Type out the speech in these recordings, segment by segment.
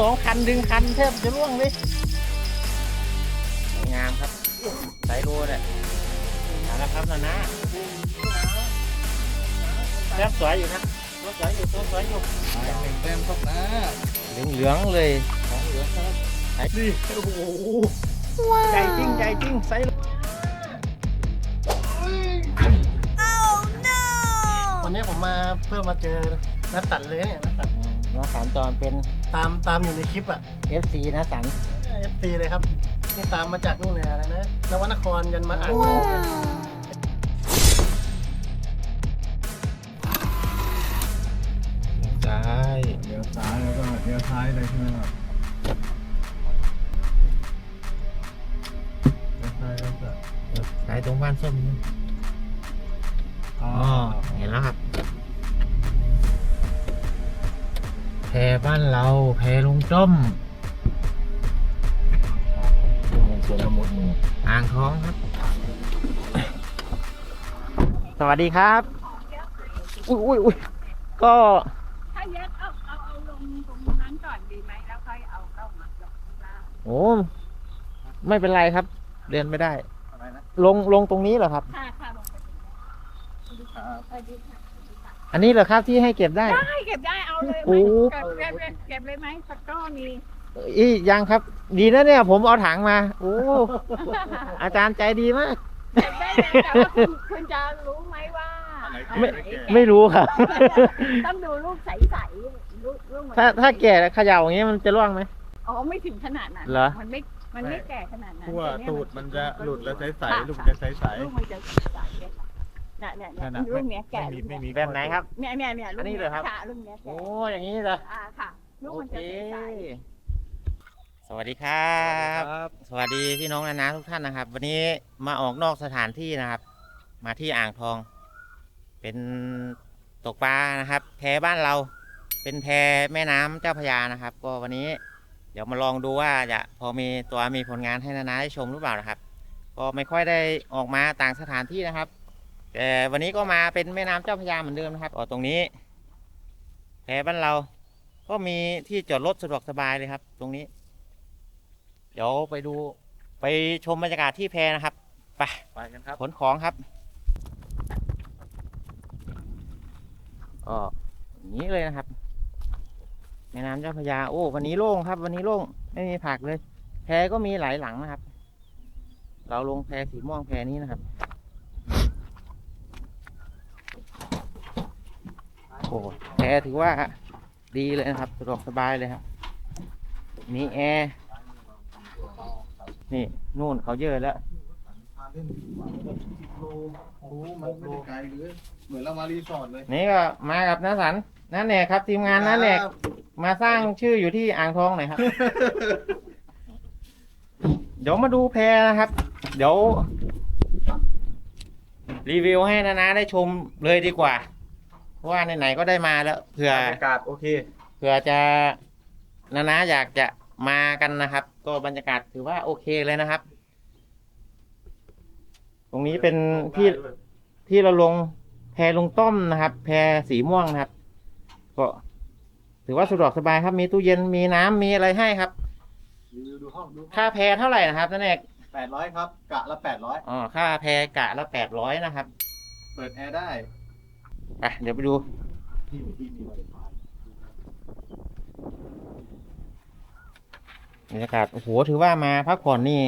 สองคันดึงคันแทบจะร่วงเลยสวยงามครับสายโรเนี่ยเอาละครับนะนะแทบสวยอยู่นะตัวสวยอยู่ตัวสวยอยู่หนึ่งแต้มครับนะเหลืองเหลืองๆเลยของเหลืองครับไอ้นี่โอ้โหใหญ่จริงใหญ่จริงไซส์วันนี้ผมมาเพื่อมาเจอนัดตัดเลยเนี่ยนัดตัดน้องสามจอนเป็น ตามตามอยู่ในคลิปอะ FC นะสันเอฟซีเลยครับ นี่ตามมาจากนู่นเลยอะไรนะนวนครยันมาอ่านซ้ายเดี๋ยวซ้ายแล้วก็เดี๋ยวซ้ายเลยใช่ไหมครับเดี๋ยวซ้ายแล้วก็สายตรงบ้านส้มนี่อ๋อ อ๋อเห็นแล้วครับ พบ้านเราแพลุงจ้มสวนสมุทรอ่างทองครับ สวัสดีครับ อุ้ยอุ้ยอุ้ยก็ถ้าเยอะเอาเอาเอาลงตรงนั้นก่อนดีไหมแล้วค่อยเอาเข้ามาลงข้างล่างโอ้ไม่เป็นไรครับ เรียนไม่ได้อะไรนะลงลงตรงนี้เหรอครับ ค่ะค่ะลงไปตรงนี้ครับสวัสดีค่ะสวัสดีค่ะ อันนี้เหรอครับที่ให้เก็บได้ ได้เก็บได้เอาเลยไหโอ้มเก็บเก็บเก็บเก็บเลยไหมสักก้อนมีอียังครับ ดีนะเนี่ย ผมเอาถังมา โอ้ อาจารย์ใจดีมาก เก็บได้เลยแต่ว่าคุณคุณจะรู้ไหมว่าไม่อันหนแก่ไม่รู้ครับ ต้องดูลูกใสๆลูกลูกมันถ้าถ้าแก่เขย่าอย่างนี้มันจะร่วงไหม อ๋อไม่ถึงขนาดนั้นเหรอ มันไม่มันไม่แก่ขนาดนั้นทั่วแต่เยตูดมันจะหลุดแล้วใสค่ะๆลูกจะใสลูกมันจะใสๆ เลยค่ะเนี่ยเนี่ยๆเนี่ยลูกเนี้ยแก่ไม่มีลูกไม่เนี้ยมีแบบไหนครับ เนี่ยเนี่ยเนี่ยลูกอันนี้เหรอครับ ค่ะลูกเนี้ยแก่โอ้อย่างนี้เหรออ่าค่ะลูกโอมันเคจะใสสวัสดีครับ สวัสดีพี่น้องนานาทุกท่านนะครับ วันนี้มาออกนอกสถานที่นะครับ มาที่อ่างทอง เป็นตกปลานะครับ แพบ้านเรา เป็นแพแม่น้ำเจ้าพระยานะครับ ก็วันนี้เดี๋ยวมาลองดูว่าจะพอมีตัวมีผลงานให้นานาได้ชมหรือเปล่านะครับ ก็ไม่ค่อยได้ออกมาต่างสถานที่นะครับ แต่วันนี้ก็มาเป็นแม่น้ำเจ้าพระยาเหมือนเดิมนะครับก็ตรงนี้แพบ้านเรา ก็มีที่จอดรถสะดวกสบายเลยครับ ตรงนี้ เดี๋ยวไปดูไปชมบรรยากาศที่แพนะครับไปไปกันครับขนของครับก็อย่างนี้เลยนะครับแม่น้ำเจ้าพระยาโอ้วันนี้โล่งครับ วันนี้โล่งไม่มีผักเลย แพก็มีหลายหลังนะครับ เราลงแพสีม่วงแพนี้นะครับ โอ้แพถือว่าดีเลยนะครับสะดวกสบายเลยครับ มีแอร์ นี่นู่นเขาเยอะแล้วพาเล่นสิบโลโอ้โหมันไม่ได้ไกลเลยเหมือนเรามารีสอร์ทเลย นี่ก็มากับน้าสันน้าแหนกครับ ทีมงานน้าแหนกครับมาสร้างชื่ออยู่ที่อ่างทองหน่อยครับ เดี๋ยวมาดูแพนะครับ เดี๋ยว รีวิวให้นานาได้ชมเลยดีกว่า เพราะว่าไหนๆก็ได้มาแล้วเผื่อบรรยากาศโอเค เผื่อจะนานาอยากจะมากันนะครับ ก็บรรยากาศถือว่าโอเคเลยนะครับ ตรงนี้เป็นที่ที่เราลงแพลงต้มนะครับ แพสีม่วงนะครับ ก็ถือว่าสะดวกสบายครับ มีตู้เย็นมีน้ำมีอะไรให้ครับ รีวิวดูห้องดูค่าแพเท่าไหร่นะครับนั่นเองแปดร้อยครับ กะละแปดร้อยอ๋อค่าแพกะละแปดร้อยนะครับ เปิดแอร์ได้ ไปเดี๋ยวไปดูบรรยากาศโอ้โหถือว่ามาพักผ่อนนี่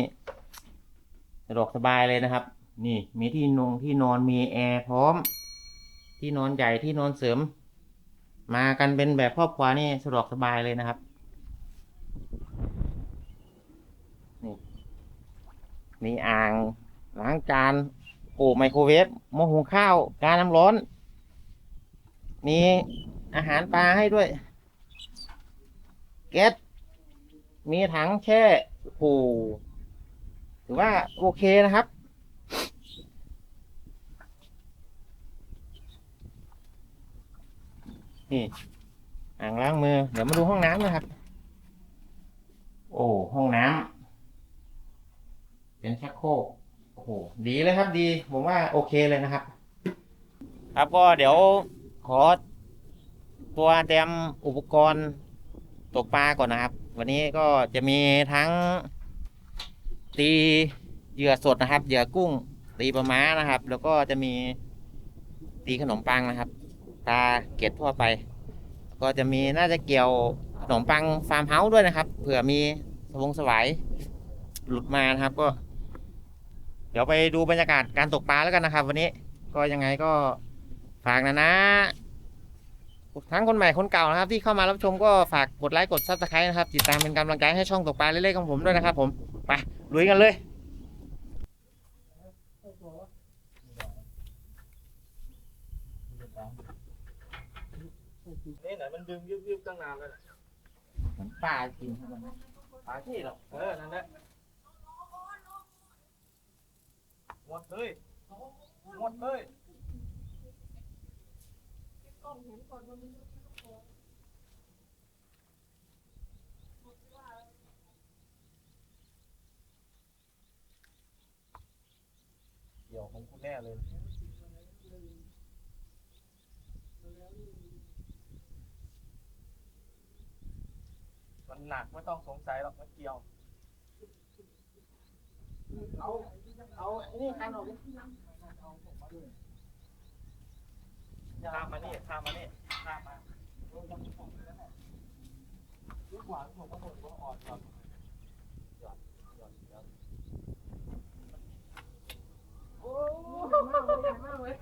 สะดวกสบายเลยนะครับ นี่ มีที่นงที่นอนมีแอร์พร้อม ที่นอนใหญ่ที่นอนเสริม มากันเป็นแบบครอบครัวนี่สะดวกสบายเลยนะครับนี่มีอ่างล้างจานโอ้ไมโครเวฟหม้อหุงข้าวกาน้ำร้อน มีอาหารปลาให้ด้วย แก๊สมีถังแช่โอ้โหถือว่าโอเคนะครับ นี่อ่างล้างมือ เดี๋ยวมาดูห้องน้ำนะครับ โอ้ ห้องน้ำเป็นชักโครกโอ้โห ดีเลยครับดี ผมว่าโอเคเลยนะครับ ครับก็เดี๋ยว ขอตัวเตรียมอุปกรณ์ตกปลาก่อนนะครับ วันนี้ก็จะมีทั้งตีเหยื่อสดนะครับ เหยื่อกุ้ง ตีปลาม้านะครับ แล้วก็จะมีตีขนมปังนะครับ ปลาเกล็ดทั่วไป ก็จะมีน่าจะเกี่ยวขนมปังฟาร์มเฮาส์ด้วยนะครับ เผื่อมีสวงสวายหลุดมานะครับก็ เดี๋ยวไปดูบรรยากาศการตกปลาแล้วกันนะครับ วันนี้ก็ยังไงก็ ฝากนะนะทั้งคนใหม่คนเก่านะครับ ที่เข้ามารับชมก็ฝากกดไลค์กดซับสไครต์นะครับ ติดตามเป็นกำลังใจให้ช่องตกปลาเล็กๆของผมด้วยนะครับ ผมไปลุยกันเลยนี่ไหนมันดึงยึบยึบตั้งนานแล้วมือนปลากินครับมันปลาที่หรอกเออนั่นแหละหมดเลยหมดเลย เดี๋ยวของคุณแน่เลยมันหนักไม่ต้องสงสัยหรอกมันเกี่ยว เอา เอานี่คันออกดิ ข้ามมานี่ข้ามมานี่ข้ามมาลูกหวานผมก็ผมก็อ่อนก่อนหยอดหยอดหยอดโอ้มาหมดเลย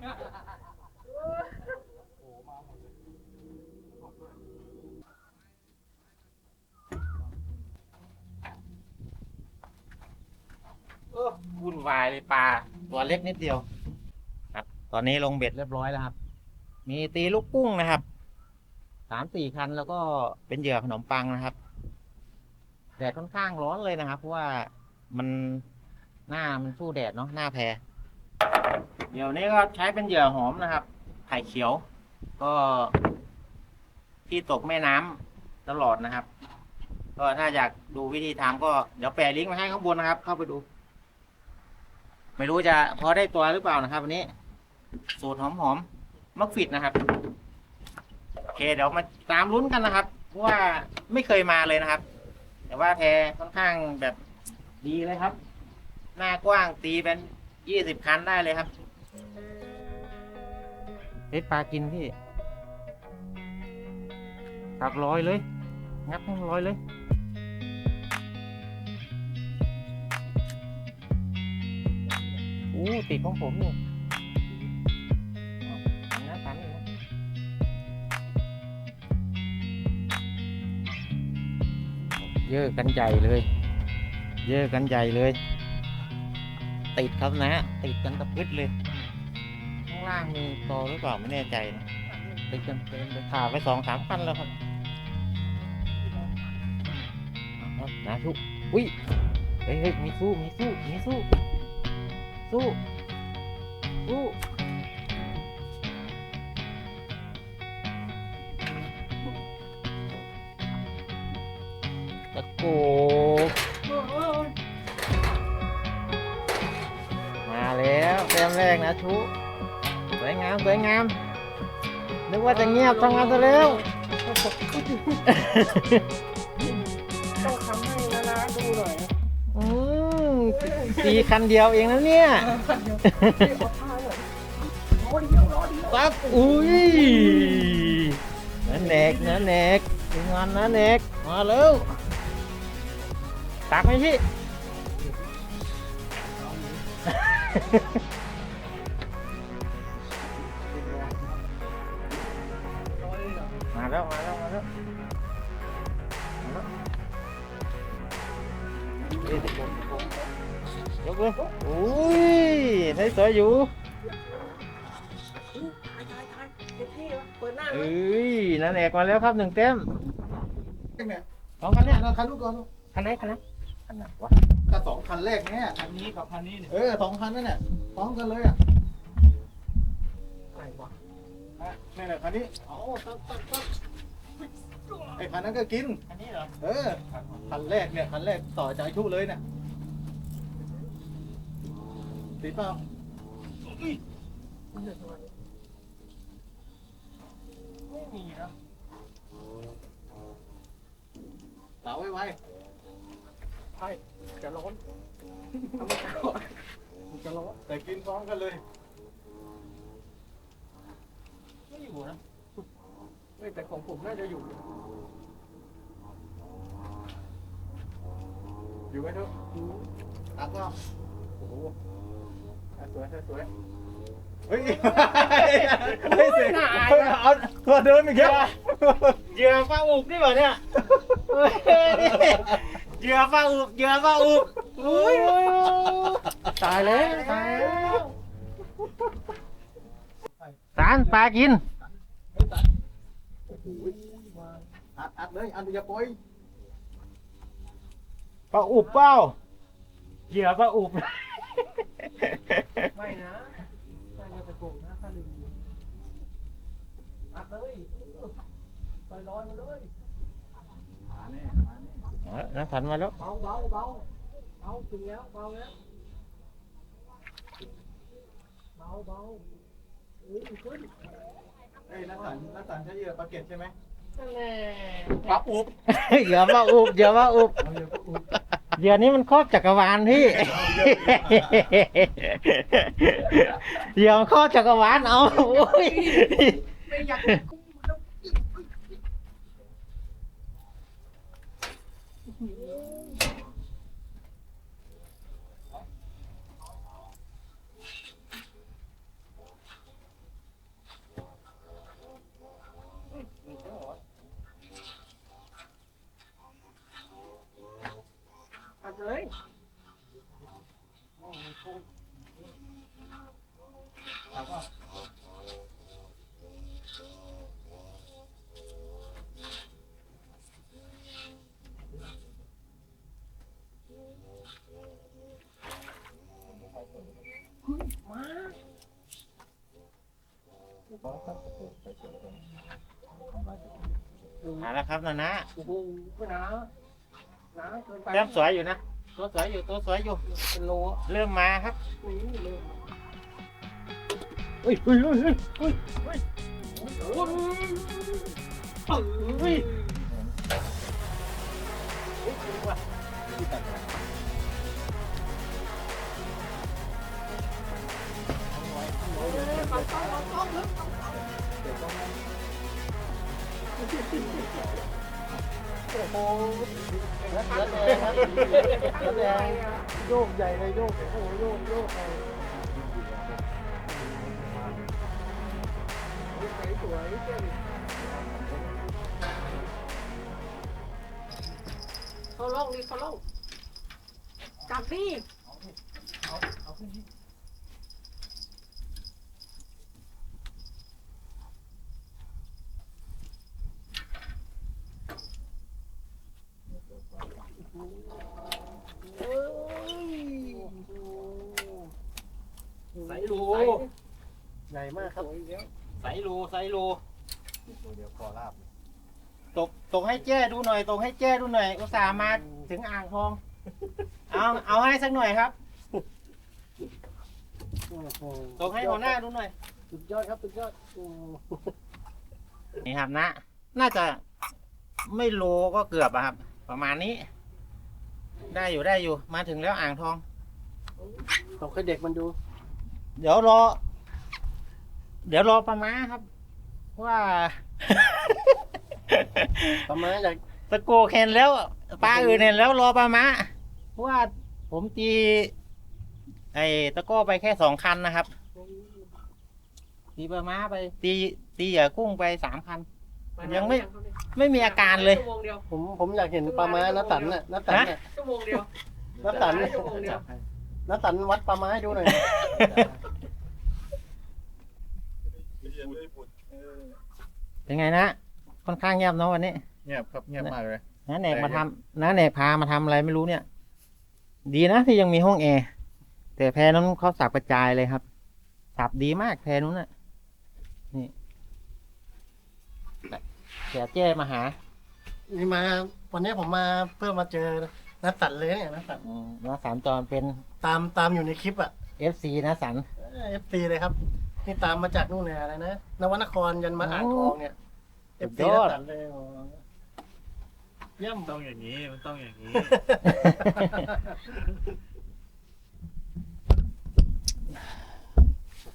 เออวุ่นวายเลยปลาตัวเล็กนิดเดียว ครับ ตอนนี้ลงเบ็ดเรียบร้อยแล้วครับ มีตีลูกกุ้งนะครับสามสี่คันแล้วก็เป็นเหยื่อขนมปังนะครับแดดค่อนข้างร้อนเลยนะครับ เพราะว่ามันหน้ามันสู้แดดเนาะหน้าแพเดี๋ยวนี้ก็ใช้เป็นเหยื่อหอมนะครับไข่เขียว ก็ ที่ตกแม่น้ำตลอดนะครับ ก็ถ้าอยากดูวิธีทำก็เดี๋ยวแปะลิงก์มาให้ข้างบนนะครับ เข้าไปดู ไม่รู้จะพอได้ตัวหรือเปล่านะครับวันนี้ สูตรหอมๆมั มักฟิดนะครับโอเคเดี๋ยวมาตามลุ้นกันนะครับเพราะว่าไม่เคยมาเลยนะครับ แต่ว่าแพค่อนข้างแบบดีเลยครับ หน้ากว้างตีเป็นยี่สิบคันได้เลยครับเฮ้ยปลากินพี่ตับร้อยเลย งับให้มันร้อยเลยอู้ติดของผมนี่เอา เยอะกันใหญ่เลย เยอะกันใหญ่เลย ติดครับนะ ติดกันตะพึดเลย ข้างล่างมีตอหรือเปล่าไม่แน่ใจนะติดกันเต็มเลยขาไปสองสามพันแล้วครับนะทุกอุ้ยเฮ้ยเฮ้ยมีสู้มีสู้มีสู้สู้สู้ ตะโกมาแล้วเต็มแรกนะชุสวยงามสวยงาม นึกว่าจะเงียบทำงานซะแล้วต้องทำให้นานาดูหน่อยนะอืมตีคันเดียวเองนะเนี่ยปั๊บอุ้ยนั่นแนกนั่นแนกทีมงานนั่นแนกมาแล้ว ตักไหมพี่ มาแล้ว มาแล้ว มาแล้วมาแล้วยกเลยอุ้ยใช้สวยอยู่เอ้ยนั่นแอกมาแล้วครับหนึ่งเต็มเนี่ยสองคันเนี่ยเอาคันลูกก่อนคันไหนคันไหนคั นไหนวะถ้าสองคันแรกเนี่ยคันนี้กับคันนี้เนี่ยเออสองคันนั่นแหละพร้อมกันเลยอะไหนวะนี่แหละคันนี้อ๋อตั้งตั้งตั้งไอ้คันนั้นก็กิน คันนี้เหรอเออ คันแรกเนี่ยคันแรกต่อจากไอ้ชุเลยเนี่ยติดเปล่าเต่าไว้ไว้ จะร้อนจะรอแต่กินพร้อมกันเลย ไม่อยู่นะเฮ้ยแต่ของผมน่าจะอยู่ อยู่ไว้เถอะตักเปล่าโอ้โหอะสวยสวยสวยเฮ้ยเฮ้ยเสียเอาตัวเดิมอีกแล้ว เหยื่อปลาอุบนี่เหรอเนี่ยเฮ้ย เหยื่อปลาอุบเหยื่อปลาอุบอุ้ยตายแล้วตายแล้วสารปลากินอัดอัดเลยอัดอย่าปล่อยปลาอุบเปล่าเหยื่อปลาอุบไม่นะไม่จะไปโกงนะถ้าลืมอัดเลยไปร้อนมาเลย น้ำผันมาแล้ว เบาเบาเบาเบาถึงแล้วเบาแล้วเบาเบาเอ้ยขึ้นเอ้ยนักสันนักสันใช้เหยื่อปลาเก็ตใช่ไหมนั่นแหละปลาอุบเหยื่อปลาอุบเหยื่อปลาอุบเอาเหยื่อปลาอุบเหยื่อนี้มันครอบจักรวาลพี่เหยื่อมันครอบจักรวาลเอาโอ้ย ไม่อยาก มาแล้วครับนะนะโอ้โหไม่นะนะเกินไปแต้มสวยอยู่นะ ตัวสวยอยู่ตัวสวยอยู่ เป็นโลอะเริ่มมาครับนี่เลยเฮ้ยเฮ้ยเฮ้ยเฮ้ยเฮ้ยเฮ้ย โอ้ยเฮ้ยแล้วแดงครับแล้วแดงโยกใหญ่เลยโยกโอ้โหโยกโยกเลยสวยๆเก่งเขาล่องดิเขาล่องจับพี่ใส่รูใหญ่มากครับ ใส่รูใส่รู เดี๋ยวขอลาบ ตกตกให้แจ้ดูหน่อยตกให้แจ้ดูหน่อย อุตส่าห์มาถึงอ่างทอง เอาเอาให้สักหน่อยครับโอ้โหตกให้หัวหน้าดูหน่อย สุดยอดครับสุดยอดโอ้นี่ครับนะ น่าจะไม่โลก็เกือบอะครับ ประมาณนี้ ได้อยู่ได้อยู่มาถึงแล้วอ่างทอง ตกให้เด็กมันดู เดี๋ยวรอ เดี๋ยวรอประมาครับ ว่า ประมาณจากตะโกเห็นแล้วปลาอื่นเห็นแล้วรอปลามาเพราะว่าผมตี ไอ้ตะกร้อไปแค่สองคันนะครับ ตีปลาม้าไป ตีตีเหยื่อกุ้งไปสามคัน ยังไม่ ไม่มีอาการเลยชั่วโมงเดียวผมผมอยากเห็นปลาม้าน้าตันน่ะน้าตันน่ะชั่วโมงเดียวน้าตันชั่วโมงเดียวน้าตันวัดปลาม้าให้ดูหน่อยเป็นไงนะ ค่อนข้างเงียบเนาะวันนี้เงียบครับเงียบมากเลยน้าแหนกมาทำน้าแหนกพามาทำอะไรไม่รู้เนี่ย ดีนะที่ยังมีห้องแอร์แต่แพรนั้นเขาสับกระจายเลยครับ สับดีมากแพรนู้นน่ะ นี่เสียเจ้มาหานี่มาวันนี้ผมมาเพื่อมาเจอน้าตันเลยเนี่ยน้าตันอืมน้าสันจรเป็นตามตามอยู่ในคลิปอะ FC นะสัน เอฟซีเลยครับ นี่ตามมาจากนู่นเลยอะไรนะนวนครยันมาอ่างทองเนี่ย เอฟสุซีดยอดน้าตันเลยโอ้เยี่ยมต้องอย่างนี้ มันต้องอย่างนี้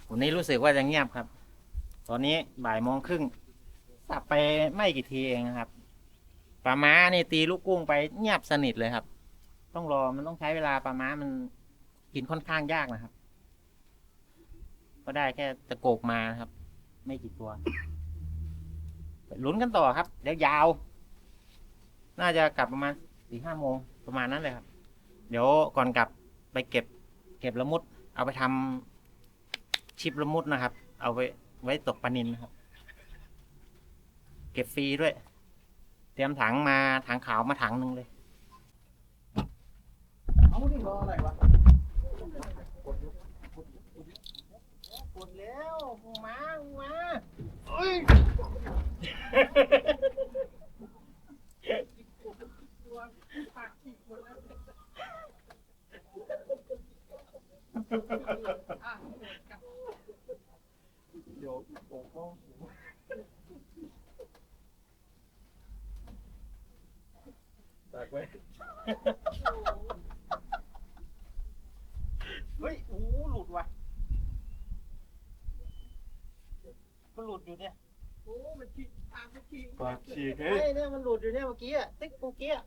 วันนี้รู้สึกว่าจะเงียบครับ ตอนนี้บ่ายโมงครึ่งสับไปไม่กี่ทีเองครับปลาม้านี่ตีลูกกุ้งไปเงียบสนิทเลยครับ ต้องรอมันต้องใช้เวลาปลาม้ามันกินค่อนข้างยากนะครับ ก็ได้แค่ตะโกกมานะครับ ไม่กี่ตัว ลุ้นกันต่อครับเดี๋ยวยาว น่าจะกลับประมาณสี่ห้าโมงประมาณนั้นเลยครับ เดี๋ยวก่อนกลับไปเก็บ เก็บละมุด เอาไปทำชิปละมุดนะครับ เอาไว้ไว้ตกปลานินนะครับ เก็บฟรีด้วย เตรียมถังมาถังขาวมาถังหนึ่งเลยเอาดิรออะไรวะกดแล้วมามาเอ้ย เดี๋ยวโอ้โหตากไว้เฮ้ย โอ้หลุดว่ะมันหลุดอยู่เนี่ยโอ้มันฉีก ปากมันฉีกปากฉีกเฮ้เฮ้ยยเนี่ยมันหลุดอยู่เนี่ยเมื่อกี้อะติ๊กเมื่อกี้อะ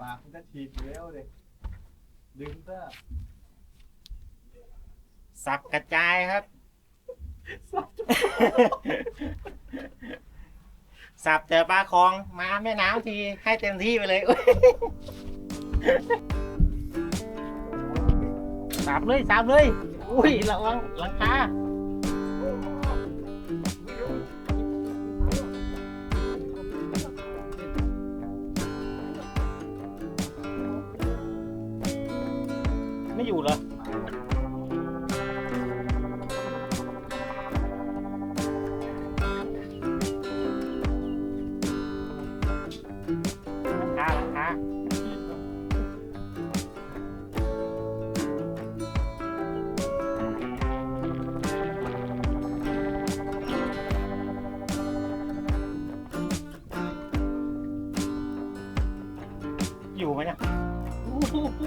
ปากมันจะฉีกอยู่แล้วเลยดึงซะสับกระจายครับ สับแต่ปลาคลองมาแม่น้ำทีให้เต็มที่ไปเลยอุ๊ยสับเลยสับเลย อุ้ยระวังหลังคา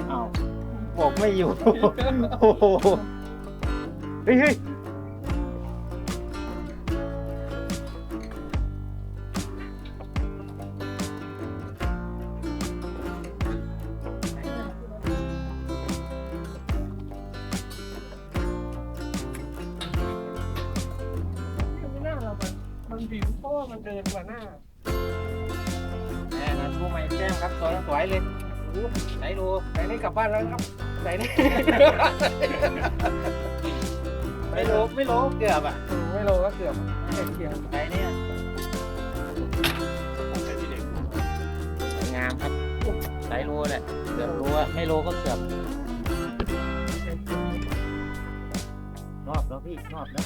เอาบอกไม่อยู่ โอ้โหเฮ้ยเฮ้ย ก็เกือบรอบแล้วพี่รอบแล้ว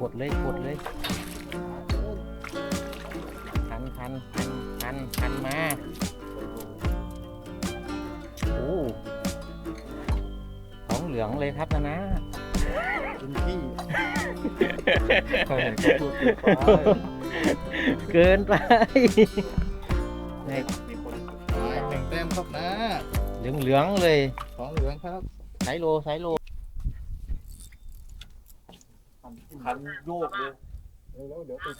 กดเลยกดเลยคันคันคันคันคันมาโอ้ของเหลืองเลยครับนะนะคุณพี่เคยเห็นเขาพูดติดป้ายเกินไปมีคนหนึ่งแต้มครับนะเหลืองเหลืองๆเลย ของเหลืองครับไซโลไซโล คันโยกเลยเดี๋ยวเดี๋ยวติด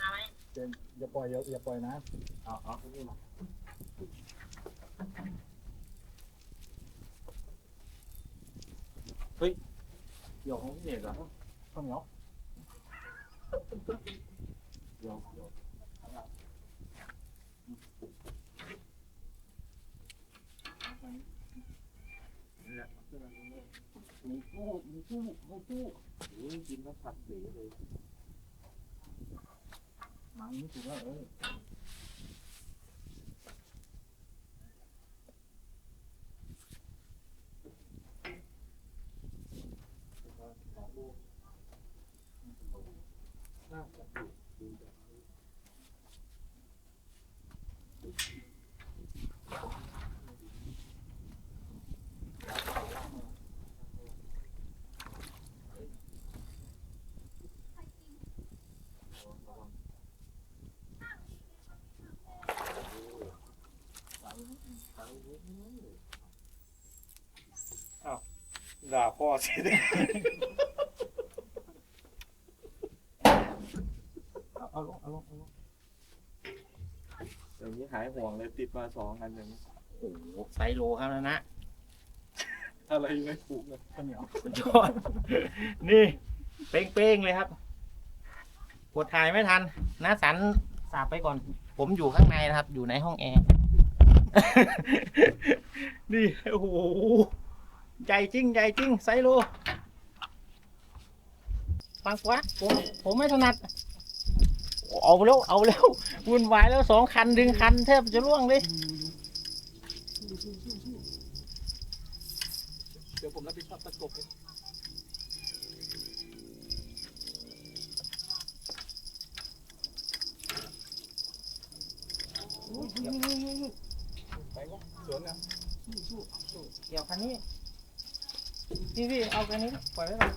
เจนอย่าปล่อยอย่าอย่าปล่อยนะเอาเอาไปนี่มาเฮ้ยเดี๋ยวของพี่เอกเหรอข้าวเหนียวเดี๋ยวเดี๋ยว มีคู่มีคู่มีคู่อุ้ยกินแล้วผัดสีเลยหนังนี่ถือว่าเออ ด่าพ่อสิเอาเอาลงเอาลงเอาลงอย่างนี้หายห่วงเลยติดมาสองอันอย่างนี้โอ้โหไซโลครับนะนะอะไรไม่ถูกเลยข้าวเหนียวสุดยอดนี่ เป้งๆเลยครับกดถ่ายไม่ทันนะสันสาบไปก่อน ผมอยู่ข้างในนะครับ อยู่ในห้องแอร์ นี่ โอ้โห ใหญ่จริงใหญ่จริงไซโลฟังกว่าผมผมไม่ถนัด เอาแล้วเอาแล้ววุ่นวายแล้วสองคันดึงคันแทบจะล่วงเลยเดี๋ยวผมรับผิดชอบตะกบไปวะสวนนะเดี๋ยวคันนี้ พี่พี่เอาคันนี้ปล่อยไว้ก่อน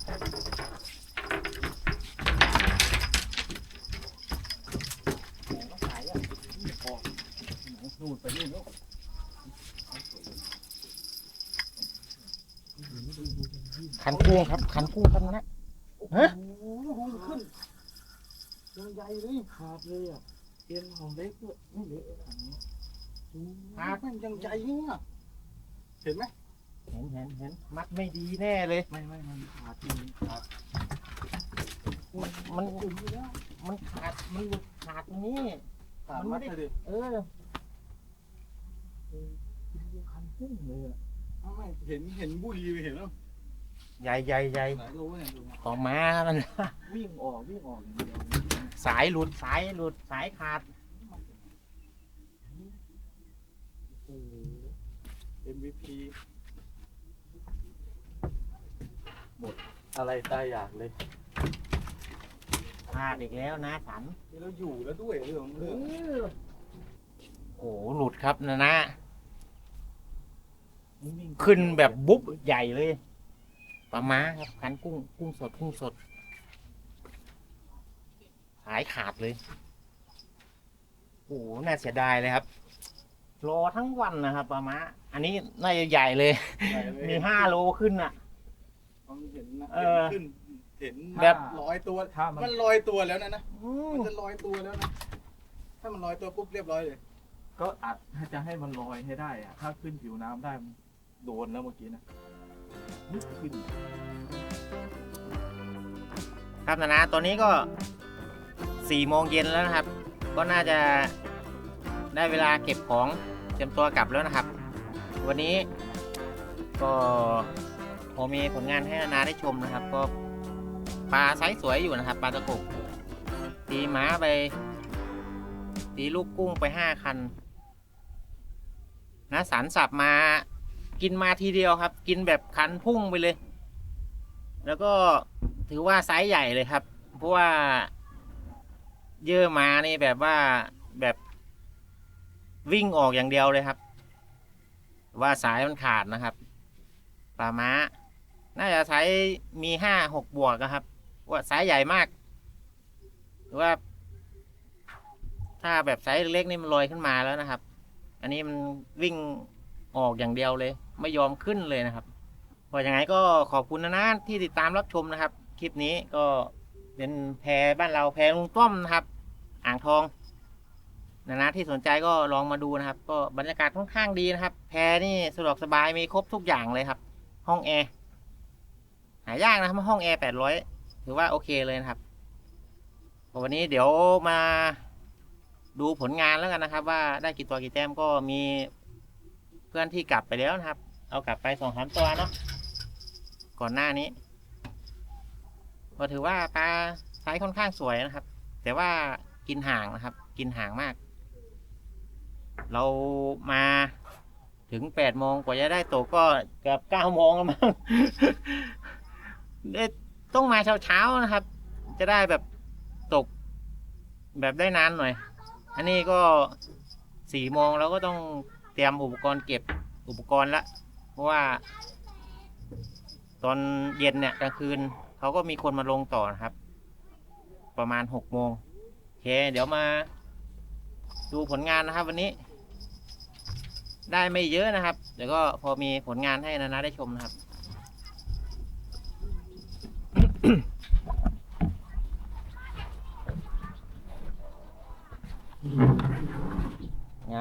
ต้องขายอะดูดไปเรื่อยแล้วคันกุ้งครับคันกุ้งคันนั้นฮะโอ้โหขึ้นยังใหญ่เลยขาดเลยอะเอ็นของเล็กด้วยไม่เหลืออันนี้ขาดมันยังใหญ่เนี่ยเห็นไหมเห็ นเห็นเห็นมัดไม่ดีแน่เลย ไม่ไม่มันขาดจริงขาดมันมันถึงอยู่แล้วมันขาดมันหลุดขาดตรงนี้ขาดมัดเลยดิเออคันพุ่งเลยอะไม่เห็นเห็นบุรีเห็นแล้วใหญ่ใหญ่ใหญ่หลายโลเนี่ยดูนะต่อมามันวิ่งออกวิ่งออกอย่างเดียวสายหลุดสายหลุดสายขาดโอ้โห MVP หมด อะไรตายอยากเลยขาดอีกแล้วนะสันนี่เราอยู่แล้วด้วยเรื่องเรื่องโอ้โหหลุดครับนะนะวิ่งขึ้นแบบบุ๊บใหญ่เลยปลาม้าครับคันกุ้งกุ้งสดกุ้งสดสายขาดเลย โอ้โหน่าเสียดายเลยครับ รอทั้งวันนะครับปลาม้า อันนี้น่าจะใหญ่เลยไปเลยมีห้าโลขึ้นอะ มันเห็นนะเออขึ้นเห็นแบบลอยตัว ถ้ามัน มันลอยตัวแล้วนะนะอืมมันจะลอยตัวแล้วนะถ้ามันลอยตัวปุ๊บเรียบร้อยเลยก็อัดถ้าจะให้มันลอยให้ได้อะถ้าขึ้นผิวน้ำได้มันโดนแล้วเมื่อกี้นะนึกขึ้น ครับนะนะตอนนี้ก็สี่โมงเย็นแล้วนะครับ ก็น่าจะได้เวลาเก็บของเตรียมตัวกลับแล้วนะครับ วันนี้ก็ พอมีผลงานให้นานาได้ชมนะครับ ก็ปลาไซส์สวยอยู่นะครับปลาตะกบตีม้าไป ตีลูกกุ้งไปห้าคันนะสันสับมากินมาทีเดียวครับ กินแบบคันพุ่งไปเลย แล้วก็ถือว่าไซส์ใหญ่เลยครับ เพราะว่าเยื่อมานี่แบบว่าแบบวิ่งออกอย่างเดียวเลยครับ ว่าสายมันขาดนะครับปลาม้า น่าจะไซส์มีห้าหกบวกนะครับ ว่าไซส์ใหญ่มาก หรือว่า ถ้าแบบไซส์เล็กนี่มันลอยขึ้นมาแล้วนะครับ อันนี้มันวิ่งออกอย่างเดียวเลย ไม่ยอมขึ้นเลยนะครับเพราะยังไงก็ขอบคุณนะนะที่ติดตามรับชมนะครับ คลิปนี้ก็เป็นแพรบ้านเราแพรลุงต้อมนะครับ อ่างทองนะนะที่สนใจก็ลองมาดูนะครับ ก็บรรยากาศค่อนข้างดีนะครับ แพรนี่สะดวกสบายมีครบทุกอย่างเลยครับ ห้องแอร์ หายากนะครับห้องแอร์แปดร้อยถือว่าโอเคเลยนะครับ วันนี้เดี๋ยวมาดูผลงานแล้วกันนะครับ ว่าได้กี่ตัวกี่แต้มก็มีเพื่อนที่กลับไปแล้วนะครับ เอากลับไปสองสามตัวเนาะก่อนหน้านี้ก็ถือว่าปลาไซส์ค่อนข้างสวยนะครับ แต่ว่ากินห่างนะครับ กินห่างมาก เรามาถึงแปดโมงกว่าจะได้ตกก็เกือบเก้าโมงแล้วมั้ง ต้องมาเช้าๆนะครับ จะได้แบบตกแบบได้นานหน่อย อันนี้ก็สี่โมงเราก็ต้องเตรียมอุปกรณ์เก็บอุปกรณ์ละ เพราะว่า ตอนเย็นเนี่ยกลางคืนเขาก็มีคนมาลงต่อนะครับ ประมาณหกโมงโอเค เดี๋ยวมาดูผลงานนะครับวันนี้ ได้ไม่เยอะนะครับ เดี๋ยวก็พอมีผลงานให้นานาได้ชมนะครับ ง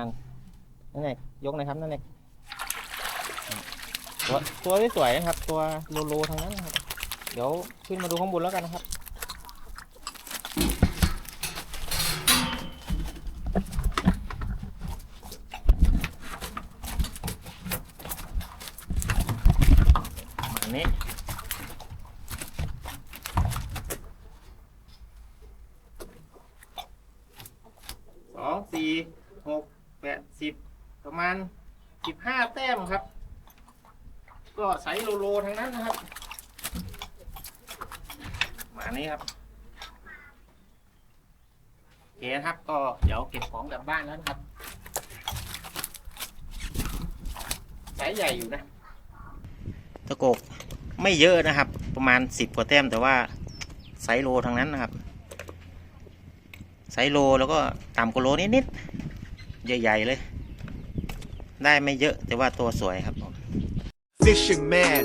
านนั่นเองยกนะครับนั่นเองตัวตัวสวยนะครับ ตัวโลโลทั้งนั้นครับ เดี๋ยวขึ้นมาดูข้างบนแล้วกันนะครับอันนี้ สองสี่หกแปดสิบประมา ณสิบห้าแต้มครับ ก็ไซส์โลโลทั้งนั้นนะครับ มานี้ครับโอเคนะครับ ก็เดี๋ยวเก็บของกลับบ้านแล้วนะครับไซส์ใหญ่อยู่นะตะกกไม่เยอะนะครับ ประมาณสิบกว่าแต้มแต่ว่าไซโลทั้งนั้นนะครับไซโลแล้วก็ต่ำกว่าโลนิดๆใหญ่ ๆ เลย ได้ไม่เยอะแต่ว่าตัวสวยครับผม Fishing man,